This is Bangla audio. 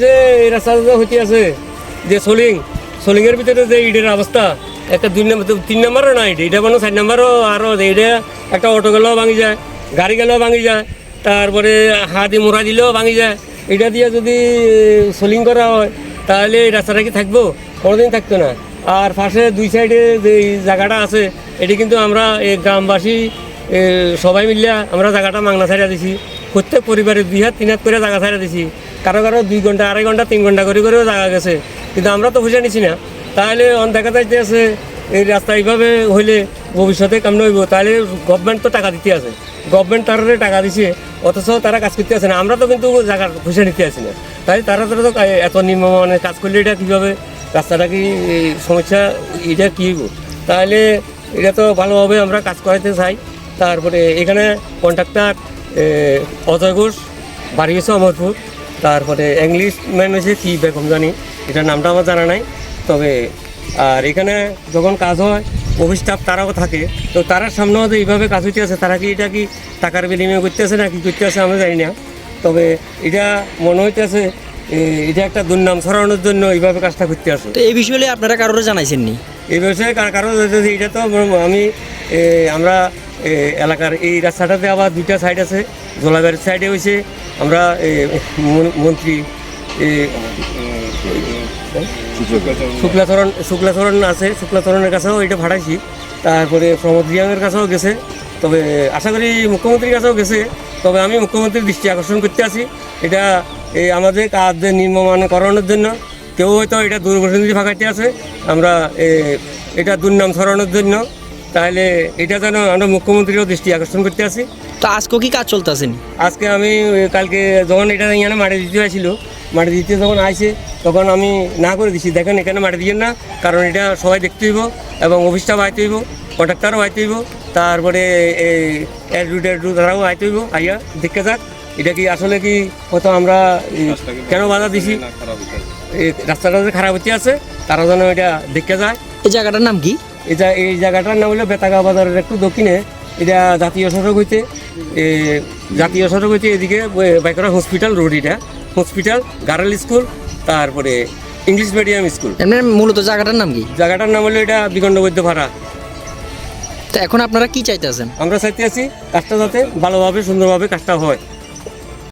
যে রাস্তাটা হইতে আছে, যে সোলিং সোলিং এর ভিতরে যে ইটের অবস্থা, একটা দুই নম্বর, তিন নম্বরও না ইট এটা মানে চার নম্বরও আরও এটা একটা অটো গেলেও ভাঙি যায়, গাড়ি গেলেও ভাঙি যায়, তারপরে হাতি মোড়া দিলেও ভাঙি যায়। এটা দিয়ে যদি সোলিং করা হয়, তাহলে এই রাস্তাটা কি থাকব? কোনোদিন থাকতো না। আর পাশে দুই সাইডে যে জায়গাটা আছে, এটি কিন্তু আমরা এই গ্রামবাসী সবাই মিলিয়া আমরা জায়গাটা মাংনা ছাড়া দিছি। প্রত্যেক পরিবারের দুই হাত, তিন হাত করে জায়গা ছাড়া দিছি। কারও কারও দুই ঘণ্টা, আড়াই ঘণ্টা, তিন ঘণ্টা করে করেও জায়গা গেছে। কিন্তু আমরা তো বুঝে নিছি না। তাহলে দেখা যাইতে আছে, এই রাস্তা এইভাবে হইলে ভবিষ্যতে কেমন হইব? তাহলে গভর্নমেন্ট তো টাকা দিতে আছে। গভর্নমেন্ট তারা টাকা দিছে, অথচ তারা কাজ করতে আসে না। আমরা তো কিন্তু জায়গা বুঝে নিতে আসি না। তাই তারা তারা তো এত নিম্নমানের কাজ করলে এটা কীভাবে, রাস্তাটা কি সমস্যা, এটা কী হইব? তাহলে এটা তো ভালোভাবে আমরা কাজ করাইতে চাই। তারপরে এখানে কন্ট্রাক্টর অজয় ঘোষ, বাড়ি গেছে অমরপুর। তারপরে ইংলিশ ম্যান হয়েছে কী বেগম জানি এটার নামটা আমার জানা নাই। তবে আর এখানে যখন কাজ হয় অফিস স্টাফ তারাও থাকে। তো তারার সামনেও যে এইভাবে কাজ হইতে আছে তারা কি এটা কি টাকার বিনিময় করতে আছে না কি করতে আছে আমরা জানি না। তবে এটা মনে হইতেছে এটা একটা দুর্নাম ছড়ানোর জন্য এইভাবে কাজটা করতে আসে তো এই বিষয়ে আপনারা কারোর জানাইছেন নি এই বিষয়ে কার- এটা তো আমি আমরা এলাকার এই রাস্তাটাতে আবার দুইটা সাইড আছে জোলাবাড়ির সাইডে হয়েছে আমরা মন্ত্রী শুক্লাচরণ শুক্লাচরণ আছে, শুক্লাচরণের কাছেও এটা ভাড়াইছি। তারপরে প্রমোদ রিয়াংয়ের কাছেও গেছে। তবে আশা করি মুখ্যমন্ত্রীর কাছেও গেছে। তবে আমি মুখ্যমন্ত্রীর দৃষ্টি আকর্ষণ করতে আছি। এটা এই আমাদের কাজ নির্মমান করানোর জন্য। কেউ হয়তো এটা দুর্ঘটনা ফাঁকাইতে আছে। আমরা এটা দুর্নাম ছড়ানোর জন্য। তাহলে এটা যেন আমরা মুখ্যমন্ত্রীরও দৃষ্টি আকর্ষণ করতে আছি তো আজকেও কি কাজ চলতেছেন? আজকে আমি কালকে যখন এটা এখানে মাটি দিতে হয়েছিল মাটি দিতে যখন আইছে তখন আমি না করে দিছি। দেখেন এখানে মাটি দিয়েন না কারণ এটা সবাই দেখতে হইব এবং অফিসটাও আইতে হইব কন্ট্রাক্টারও আইতে হইব তারপরে এই এডু টেডু তারাও আইতে হইব। আইয়া দেখতে যাক এটা কি আসলে কি হয়তো আমরা কেন বাধা দিছি? এই রাস্তাটা যে খারাপ হতে আছে তারা যেন এটা দেখতে যায়। এই জায়গাটার নাম কি? এটা এই জায়গাটার নাম হলো বেতাগা বাজারের একটু দক্ষিণে। এটা জাতীয় সড়ক হইতে এ, জাতীয় সড়ক হইতে এদিকে বাইকরা হসপিটাল রোড এটা। হসপিটাল গার্ল স্কুল তারপরে ইংলিশ মিডিয়াম স্কুল মূলত জায়গাটার নাম কি? জায়গাটার নাম হলো এটা বিকণ্ড বৈদ্য ভাড়া তো এখন আপনারা কি চাইতেছেন আমরা চাইতে আছি কাজটা যাতে ভালোভাবে সুন্দরভাবে কাজটা হয়।